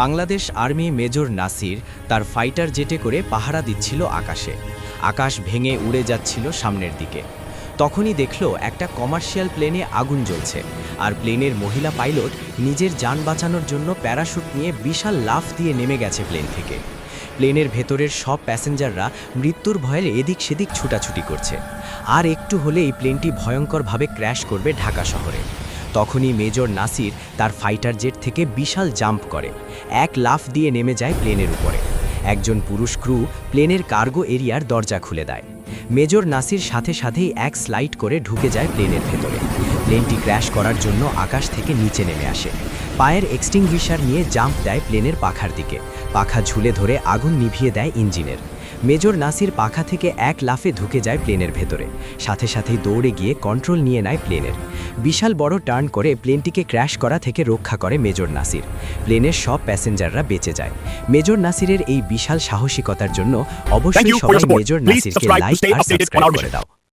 Bangladesh army major Nasir তার fighter জেটে করে পাহারা দিচ্ছিল আকাশে। আকাশ ভেঙে উড়ে যাচ্ছিল সামনের দিকে। তখনই দেখল একটা কমার্শিয়াল প্লেনে আগুন জ্বলছে আর প্লেনের মহিলা পাইলট নিজের যান বাঁচানোর জন্য প্যারাশুট নিয়ে বিশাল লাফ দিয়ে নেমে গেছে প্লেন থেকে। প্লেনের ভেতরের সব প্যাসেঞ্জাররা মৃত্যুর ভয়ের এদিক সেদিক ছুটাছুটি করছে। আর একটু হলে এই প্লেনটি ভয়ঙ্করভাবে ক্র্যাশ করবে ঢাকা শহরে। তখনই মেজর নাসির তার ফাইটার জেট থেকে বিশাল জাম্প করে। এক লাফ দিয়ে নেমে যায় প্লেনের উপরে। একজন পুরুষ ক্রু প্লেনের কার্গো এরিয়ার দরজা খুলে দেয়। মেজর নাসির সাথে সাথেই এক স্লাইড করে ঢুকে যায় প্লেনের ভেতরে। প্লেনটি ক্র্যাশ করার জন্য আকাশ থেকে নিচে নেমে আসে। পায়ের এক্সটিংগুইশার নিয়ে জাম্প দেয় প্লেনের পাখার দিকে। পাখা ঝুলে ধরে আগুন নিভিয়ে দেয় ইঞ্জিনের। মেজর নাসির পাখা থেকে এক লাফে ঢুকে যায় প্লেনের ভেতরে। সাথে সাথেই দৌড়ে গিয়ে কন্ট্রোল নিয়ে নেয় প্লেনের। বিশাল বড় টার্ন করে প্লেনটিকে ক্র্যাশ করা থেকে রক্ষা করে মেজর নাসির। প্লেনের সব প্যাসেঞ্জাররা বেঁচে যায়। মেজর নাসিরের এই বিশাল সাহসিকতার জন্য অবশ্যই সবাই মেজর নাসিরকে লাইক আর সাবস্ক্রাইব করে দাও।